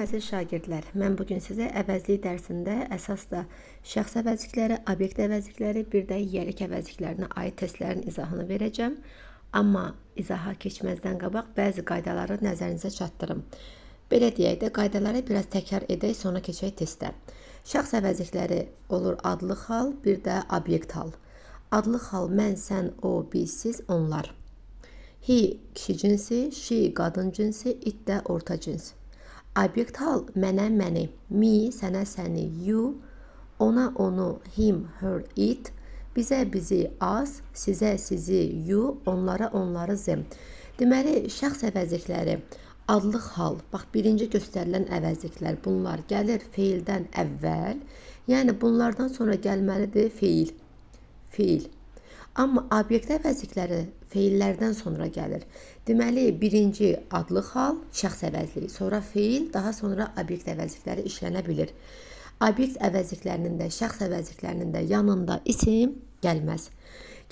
Əziz şagirdlər, mən bu gün sizə əvəzlik dərsində əsas da şəxs əvəzlikləri, obyekt əvəzlikləri, bir də yelik əvəzliklərinə aid testlərin izahını verəcəm. Amma izaha keçməzdən qabaq bəzi qaydaları nəzərinizə çatdırım. Belə deyək də, qaydaları biraz təkrar edək, sonra keçək testə. Şəxs əvəzlikləri olur adlıq hal, bir də obyekt hal. Adlıq hal mən, sən, o, biz, siz, onlar. He kişi cinsi, she qadın cinsi, it də orta cins. Obyekt hal mənə, məni, me sənə, səni, you, ona, onu, him, her, it, bizə, bizi, us, sizə, sizi, you, onlara, onları, them. Deməli, şəxs əvəzlikləri adlıq hal, bax birinci göstərilən əvəzliklər bunlar gəlir feildən əvvəl. Yəni bunlardan sonra gəlməlidir feil. Feil. Amma obyekt əvəzlikləri feillərdən sonra gəlir. Deməli, birinci adlıq hal şəxs əvəzliyi, sonra feil, daha sonra obyekt əvəzlikləri işlənə bilir. Obyekt əvəzliklərinin də, şəxs əvəzliklərinin də yanında isim gəlməz.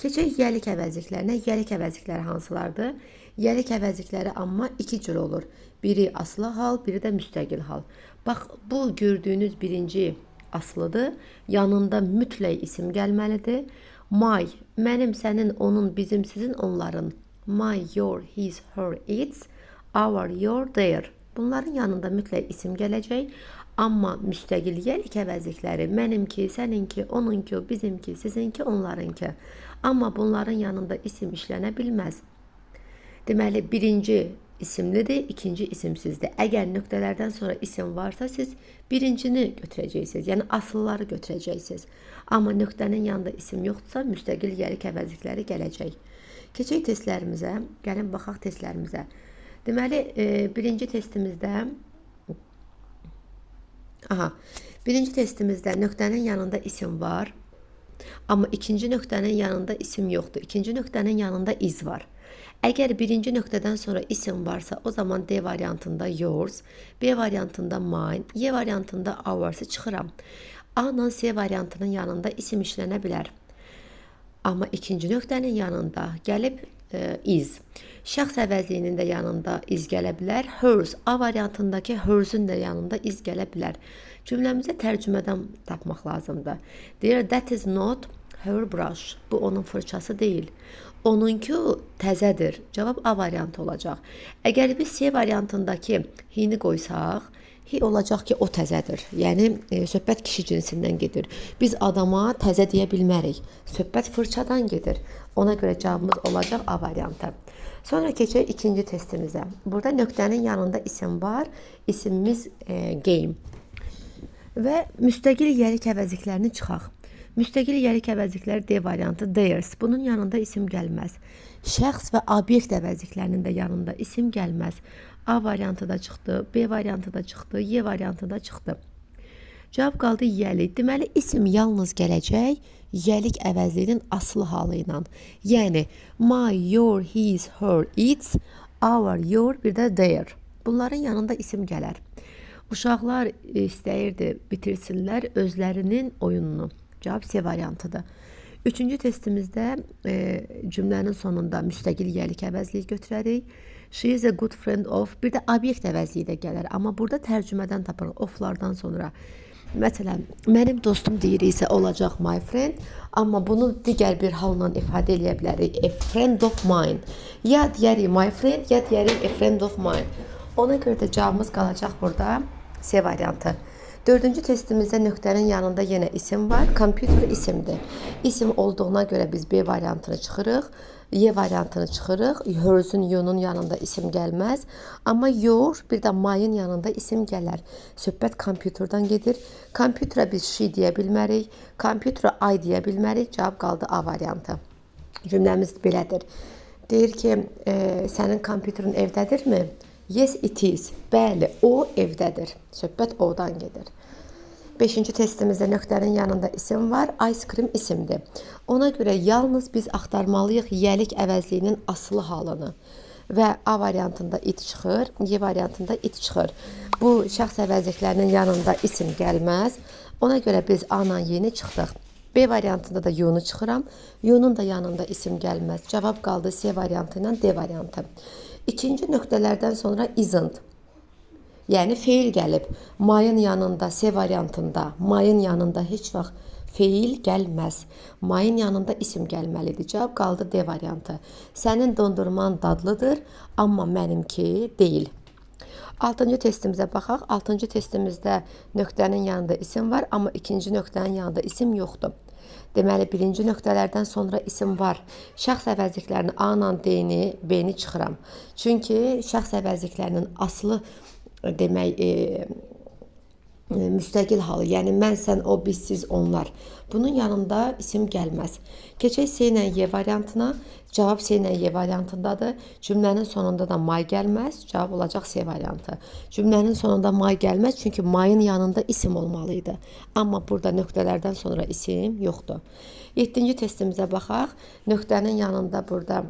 Keçək yelik əvəzliklərinə. Yelik əvəzlikləri hansılardır? Yelik əvəzlikləri amma iki cür olur. Biri aslı hal, biri də müstəqil hal. Bax, bu gördüyünüz birinci aslıdır. Yanında mütləq isim gəlməlidir. My, mənim, sənin, onun, bizim, sizin, onların. My, your, his, her, its, our, your, their. Bunların yanında mütləq isim gələcək. Amma müstəqil yelik əvəzlikləri mənimki, səninki, onunki, bizimki, sizinki, onlarınki. Amma bunların yanında isim işlənə bilməz. Deməli, birinci isimlidir, ikinci isimsizdir. Əgər nöqtələrdən sonra isim varsa, siz birincini götürəcəksiniz, yəni asılları götürəcəksiniz. Amma nöqtənin yanında isim yoxdursa, müstəqil yelik əvəzlikləri gələcək. Keçək testlərimizə, gəlin baxaq testlərimizə. Deməli, e, birinci testimizdə Aha. Birinci testimizdə nöqtənin yanında isim var. Amma ikinci nöqtənin yanında isim yoxdur. İkinci nöqtənin yanında iz var. Əgər birinci nöqtədən sonra isim varsa, o zaman D variantında yours, B variantında mine, Y variantında ours çıxıram. A ilə C variantının yanında isim işlənə bilər. Amma ikinci nöqtənin yanında gəlib e, is. Şəxs əvəzliyinin də yanında iz gələ bilər. Hers A variantındakı hers'ün də yanında iz gələ bilər. Cümləmizə tərcümədən tapmaq lazımdır. Deyir that is not her brush. Bu onun fırçası deyil. Onunki təzədir. Cavab A variantı olacaq. Əgər biz C variantındakı he-ni qoysaq, he olacaq ki, o təzədir. Yəni e, söhbət kişi cinsindən gedir. Biz adama təzə deyə bilmərik. Söhbət fırçadan gedir. Ona görə cavabımız olacaq A variantı. Sonra keçək ikinci testimizə. Burada nöqtənin yanında isim var. İsimimiz e, game. Və müstəqil yelik əvəzliklərini çıxaq. Müstəqil yelik əvəzlikləri D variantı theirs. Bunun yanında isim gəlməz. Şəxs və obyekt əvəzliklərinin də yanında isim gəlməz. A variantı da çıxdı, B variantı da çıxdı, Y variantı da çıxdı. Cavab qaldı yelik. Deməli isim yalnız gələcək yelik əvəzliyinin aslı halı ilə. Yəni my, your, his, her, its, our, your, bir də their. Bunların yanında isim gələr. Uşaqlar istəyirdi bitirsinlər özlərinin oyununu. Cavab C variantıdır. Üçüncü testimizdə e, cümlənin sonunda müstəqil yelik əvəzliyi götürərik. She is a good friend of. Bir də obyekt əvəzliyi də gələr. Amma burada tərcümədən tapırıq oflardan sonra. Məsələn, mənim dostum deyiriksə olacaq my friend, amma bunu digər bir halla ifadə edə bilərik. A friend of mine. Ya deyərik my friend, ya deyərik a friend of mine. Ona görə də cavabımız qalacaq burada C variantı. Dördüncü testimizdə nöqtənin yanında yenə isim var. Kompüter isimdir. İsim olduğuna görə biz B variantını çıxırıq. Y variantını çıxırıq. Hers'ün, you'nun yanında isim gəlməz. Amma your, bir də my'ın yanında isim gələr. Söhbət kompüterdən gedir. Kompüterə biz she deyə bilmərik. Kompüterə I deyə bilmərik. Cavab qaldı A variantı. Cümləmiz belədir. Deyir ki, e, sənin kompüterin evdədirmi? Yes, it is. Bəli, o evdədir. Söhbət odan gedir. Beşinci testimizdə nöqtənin yanında isim var. Ice cream isimdir. Ona görə yalnız biz axtarmalıyıq yelik əvəzliyinin aslı halını. Və A variantında it çıxır, Y variantında it çıxır. Bu şəxs əvəzliklərinin yanında isim gəlməz. Ona görə biz A ilə Y-ni çıxdıq. B variantında da you-nu çıxıram. You-nun da yanında isim gəlməz. Cavab qaldı C variantı ilə D variantı. İkinci nöqtələrdən sonra isn't. Yəni feil gəlib. Mayın yanında S variantında, mayın yanında heç vaxt feil gəlməz. Mayın yanında isim gəlməlidir. Cavab qaldı D variantı. Sənin dondurman dadlıdır, amma mənimki deyil. 6-cı testimizə baxaq. 6-cı testimizdə nöqtənin yanında isim var, amma ikinci nöqtənin yanında isim yoxdur. Deməli, birinci nöqtələrdən sonra isim var. Şəxs əvəzliklərini A ilə D-ni, B-ni çıxıram. Çünki şəxs əvəzliklərinin aslı demək e, müstəqil halı, yəni mən, sən, o, biz, siz, onlar. Bunun yanında isim gəlməz. Keçək S ilə Y variantına. Cavab S ilə Y variantındadır. Cümlənin sonunda da may gəlməz. Cavab olacaq S variantı. Cümlənin sonunda may gəlməz, çünki mayın yanında isim olmalı idi. Amma burada nöqtələrdən sonra isim yoxdur. 7-ci testimizə baxaq. Nöqtənin yanında burada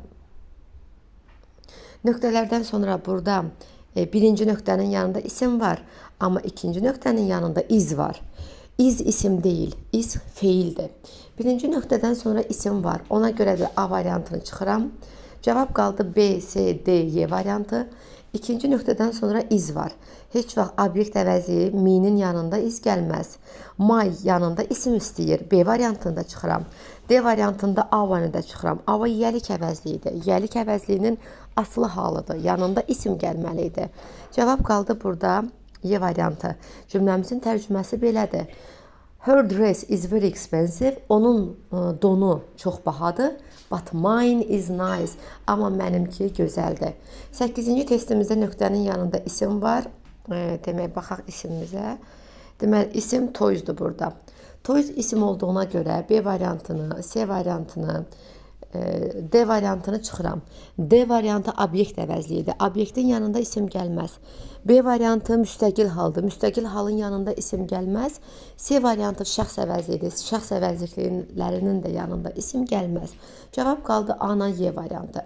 Nöqtələrdən sonra burada e, birinci nöqtənin yanında isim var, amma ikinci nöqtənin yanında iz var. İz isim deyil, iz feildir. Birinci nöqtədən sonra isim var. Ona görə də A variantını çıxıram. Cavab qaldı B, C, D, Y variantı. İkinci nöqtədən sonra iz var. Heç vaxt obyekt əvəzi mi'nin yanında iz gəlməz. May yanında isim istəyir. B variantında çıxıram. D variantında A variantında çıxıram. A yəlik əvəzliyidir. Yəlik əvəzliyinin aslı halıdır. Yanında isim gəlməli idi. Cavab qaldı burada Y variantı. Cümləmizin tərcüməsi belədir. Her dress is very expensive. Onun ə, donu çox bahadır. But mine is nice. Amma mənimki gözəldir. 8-ci testimizdə nöqtənin yanında isim var. E, demək baxaq isimimizə. Deməli isim toysdur burada. Toys isim olduğuna görə B variantını, C variantını, e, D variantını çıxıram. D variantı obyekt əvəzliyidir. Obyektin yanında isim gəlməz. B variantı müstəqil haldır. Müstəqil halın yanında isim gəlməz. C variantı şəxs əvəzliyidir. Şəxs əvəzliklərinin də yanında isim gəlməz. Cavab qaldı A ilə Y variantı.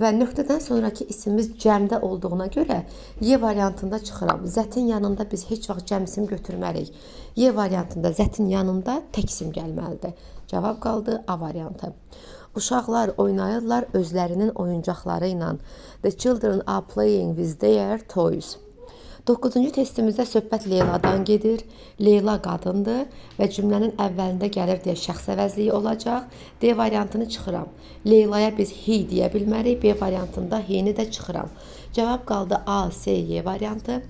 Və nöqtədən sonraki ismimiz cəmdə olduğuna görə Y variantında çıxıram. Zətin yanında biz heç vaxt cəm isim götürməliyik. Y variantında zətin yanında tək isim gəlməlidir. Cavab qaldı A variantı. Uşaqlar oynayırlar özlərinin oyuncaqları ilə. The children are playing with their toys. 9-cu testimizdə söhbət Leyladan gedir. Leyla qadındır və cümlənin əvvəlində gəlir deyə şəxs əvəzliyi olacaq. D variantını çıxıram. Leylaya biz he deyə bilmərik. B variantında he-ni də çıxıram. Cavab qaldı A, C, Y variantı.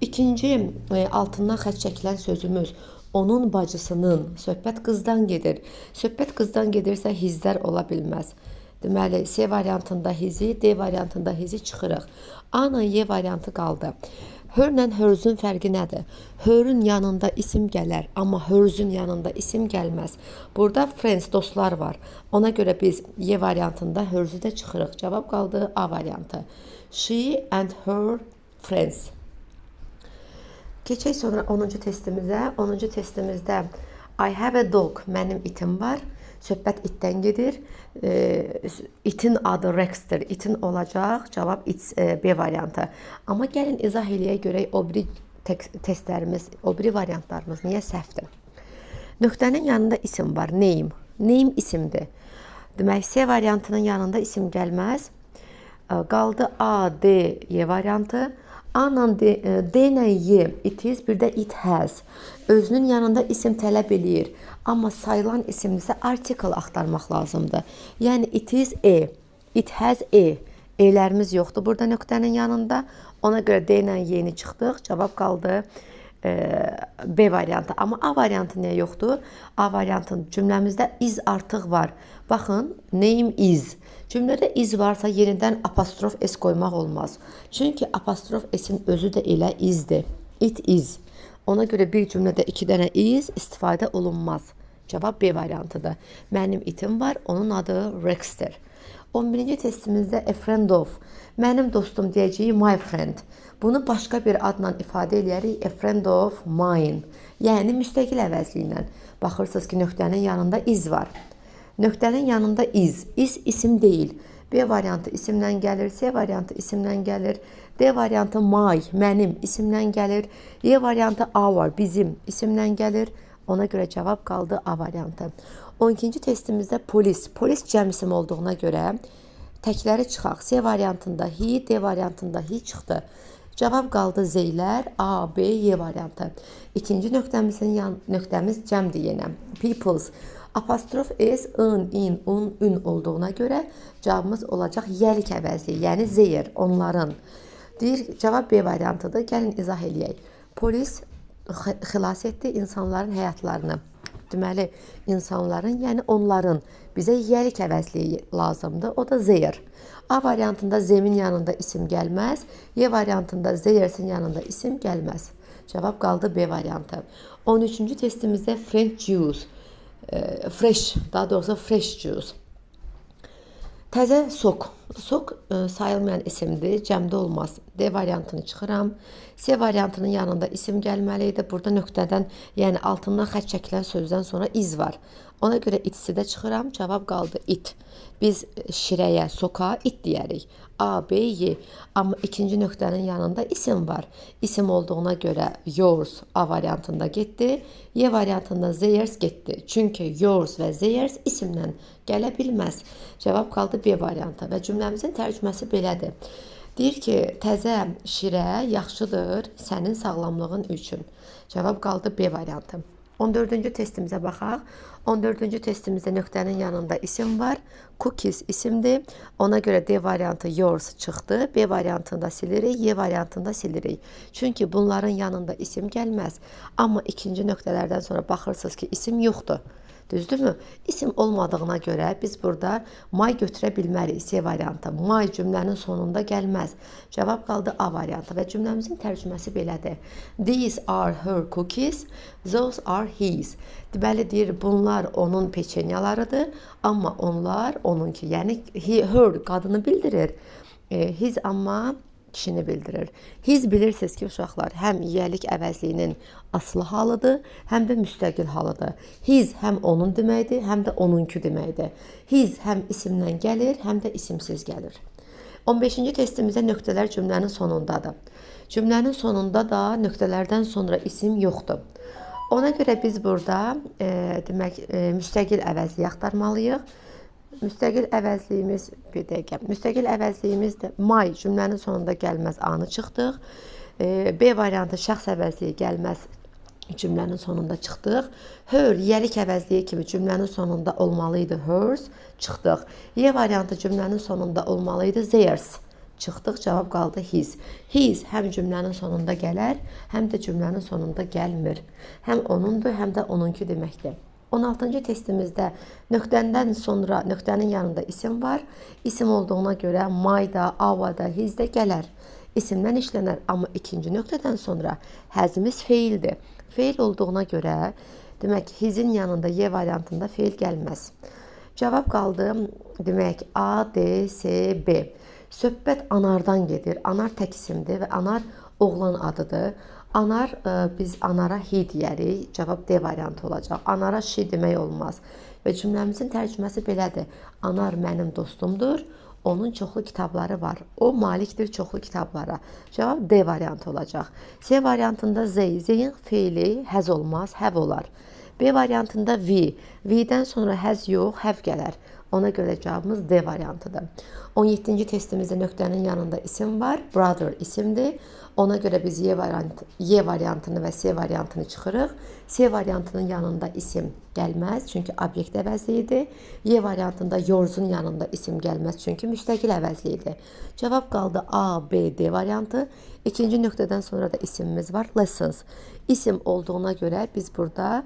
İkinci e, altından xətt çəkilən sözümüz onun bacısının söhbət qızdan gedir. Söhbət qızdan gedirsə hizlər ola bilməz. Deməli, C variantında hizi, D variantında hizi çıxırıq. A ilə Y variantı qaldı. Hörlə hörzün fərqi nədir? Hörün yanında isim gələr, amma hörzün yanında isim gəlməz. Burada friends, dostlar var. Ona görə biz Y variantında hörzü də çıxırıq. Cavab qaldı A variantı. She and her friends. Keçək sonra 10-cu testimizə. 10-cu testimizdə I have a dog, mənim itim var. Söhbət itdən gedir. E, itin adı Rexdir. İtin olacaq. Cavab it e, B variantı. Amma gəlin izah eləyə görək o biri testlərimiz, o biri variantlarımız niyə səhvdir? Nöqtənin yanında isim var. Name. Name isimdir. Demək C variantının yanında isim gəlməz. Ə, Qaldı A, D, Y variantı. A ilə D, Y, it is, bir də it has. Özünün yanında isim tələb eləyir. Amma sayılan isimdə article axtarmaq lazımdır. Yəni it is E, it has E. E-lərimiz yoxdur burada nöqtənin yanında. Ona görə D ilə Y-ni çıxdıq. Cavab qaldı e, B variantı. Amma A variantı niyə yoxdur? A variantın cümləmizdə is artıq var. Baxın, name is. Cümlədə is varsa yenidən apostrof s qoymaq olmaz. Çünki apostrof s-in özü də elə isdir. It is. Ona görə bir cümlədə iki dənə is istifadə olunmaz. Cavab B variantıdır. Mənim itim var, onun adı Rexdir. 11-ci testimizdə a friend of. Mənim dostum deyəcəyi my friend. Bunu başqa bir adla ifadə eləyərik a friend of mine. Yəni müstəqil əvəzliklə. Baxırsınız ki, nöqtənin yanında is var. Nöqtənin yanında is. Is isim deyil. B variantı isimdən gəlir, C variantı isimdən gəlir, D variantı my, mənim isimdən gəlir, Y variantı our, bizim isimdən gəlir. Ona görə cavab qaldı A variantı. 12-ci testimizdə polis, polis cəm isim olduğuna görə təkləri çıxaq. C variantında he, D variantında he çıxdı. Cavab qaldı zeylər A, B, Y variantı. İkinci nöqtəmizin yan nöqtəmiz cəmdir yenə. Peoples. Apostrof s, ın, in, un, ün olduğuna görə cavabımız olacaq yəlik əvəzli, yəni zeyir, onların. Deyir, cavab B variantıdır. Gəlin izah eləyək. Polis xi- xilas etdi insanların həyatlarını. Deməli, insanların, yəni onların bizə yəlik əvəzliyi lazımdır. O da zeyir. A variantında zemin yanında isim gəlməz. Y variantında zeyirsin yanında isim gəlməz. Cavab qaldı B variantı. 13-cü testimizdə French juice, e, fresh, daha doğrusu fresh juice. Təzə sok. Sok e, sayılmayan isimdir, cəmdə olmaz. D variantını çıxıram. C variantının yanında isim gəlməli idi. Burada nöqtədən, yəni altından xətt çəkilən sözdən sonra iz var. Ona görə itsi də çıxıram. Cavab qaldı it. Biz şirəyə, soka it deyərik. A, B, Y. Amma ikinci nöqtənin yanında isim var. İsim olduğuna görə yours A variantında getdi. Y variantında theirs getdi. Çünki yours və theirs isimlə gələ bilməz. Cavab qaldı B variantı və cümləmizin tərcüməsi belədir. Deyir ki, təzə şirə yaxşıdır sənin sağlamlığın üçün. Cavab qaldı B variantı. 14-cü testimizə baxaq. 14-cü testimizdə nöqtənin yanında isim var. Cookies isimdir. Ona görə D variantı yours çıxdı. B variantında silirik, Y variantında silirik. Çünki bunların yanında isim gəlməz. Amma ikinci nöqtələrdən sonra baxırsınız ki, isim yoxdur. Düzdürmü? İsim olmadığına görə biz burada may götürə bilmərik C variantı. May cümlənin sonunda gəlməz. Cavab qaldı A variantı və cümləmizin tərcüməsi belədir. These are her cookies, those are his. Deməli deyir, bunlar onun peçenyalarıdır, amma onlar onunki. Yəni he, her qadını bildirir. E, his amma kişini bildirir. His bilirsiniz ki, uşaqlar həm yiyəlik əvəzliyinin aslı halıdır, həm də müstəqil halıdır. His həm onun deməkdir, həm də onunki deməkdir. His həm isimdən gəlir, həm də isimsiz gəlir. 15-ci testimizdə nöqtələr cümlənin sonundadır. Cümlənin sonunda da nöqtələrdən sonra isim yoxdur. Ona görə biz burada e, demək e, müstəqil əvəzli axtarmalıyıq. Müstəqil əvəzliyimiz bir dəqiqə. Müstəqil əvəzliyimiz də may cümlənin sonunda gəlməz anı çıxdıq. E, B variantı şəxs əvəzliyi gəlməz cümlənin sonunda çıxdıq. Her yəlik əvəzliyi kimi cümlənin sonunda olmalı idi hers, çıxdıq. Y variantı cümlənin sonunda olmalı idi theirs. Çıxdıq, cavab qaldı his. His həm cümlənin sonunda gələr, həm də cümlənin sonunda gəlmir. Həm onundur, həm də onunki deməkdir. 16-cı testimizdə nöqtədən sonra nöqtənin yanında isim var. İsim olduğuna görə my da, ava da, his də gələr. İsimdən işlənər, amma ikinci nöqtədən sonra həzimiz feildir. Feil olduğuna görə demək hisin yanında Y variantında feil gəlməz. Cavab qaldı demək A, D, C, B. Söhbət anardan gedir. Anar tək isimdir və anar oğlan adıdır. Anar ə, biz anara he deyərik. Cavab D variantı olacaq. Anara she demək olmaz. Və cümləmizin tərcüməsi belədir. Anar mənim dostumdur. Onun çoxlu kitabları var. O malikdir çoxlu kitablara. Cavab D variantı olacaq. C variantında zey, zeyin feili həz olmaz, həv olar. B variantında V. V-dən sonra həz yox, həv gələr. Ona görə cavabımız D variantıdır. 17-ci testimizdə nöqtənin yanında isim var. Brother isimdir. Ona görə biz Y variantı, Y variantını və C variantını çıxırıq. C variantının yanında isim gəlməz, çünki obyekt əvəzliyidir. Y variantında your'un yanında isim gəlməz, çünki müstəqil əvəzliyidir. Cavab qaldı A, B, D variantı. İkinci nöqtədən sonra da isimimiz var. Lessons. İsim olduğuna görə biz burada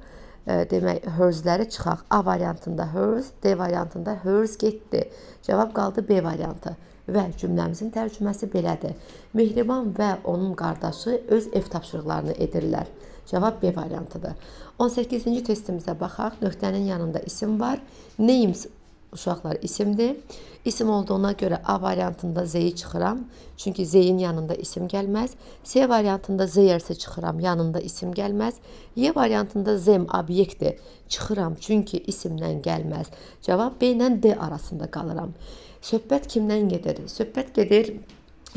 demək hersləri çıxaq. A variantında hers, D variantında hers getdi. Cavab qaldı B variantı və cümləmizin tərcüməsi belədir. Mehriban və onun qardaşı öz ev tapşırıqlarını edirlər. Cavab B variantıdır. 18-ci testimizə baxaq. Nöqtənin yanında isim var. Names uşaqlar isimdir. İsim olduğuna görə A variantında Z-yi çıxıram. Çünki Z-yin yanında isim gəlməz. C variantında Z-yersi çıxıram. Yanında isim gəlməz. Y variantında zem obyektdir. Çıxıram çünki isimdən gəlməz. Cavab B ilə D arasında qalıram. Söhbət kimdən gedir? Söhbət gedir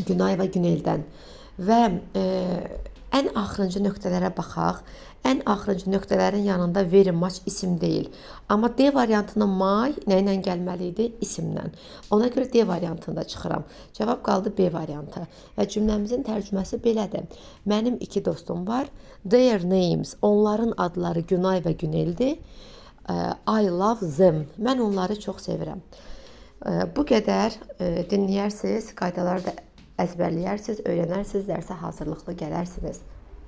Günay və Güneldən. Və e, Ən axırıncı nöqtələrə baxaq. Ən axırıncı nöqtələrin yanında very much isim deyil. Amma D variantına my nə ilə gəlməli idi? İsimlə. Ona görə D variantında çıxıram. Cavab qaldı B variantı. Və cümləmizin tərcüməsi belədir. Mənim iki dostum var. Their names, onların adları Günay və Güneldir. I love them. Mən onları çox sevirəm. Bu qədər dinləyərsiniz, qaydaları da əzbərləyərsiniz, öyrənərsiniz, dərsə hazırlıqlı gələrsiniz.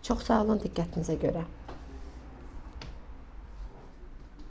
Çox sağ olun diqqətinizə görə.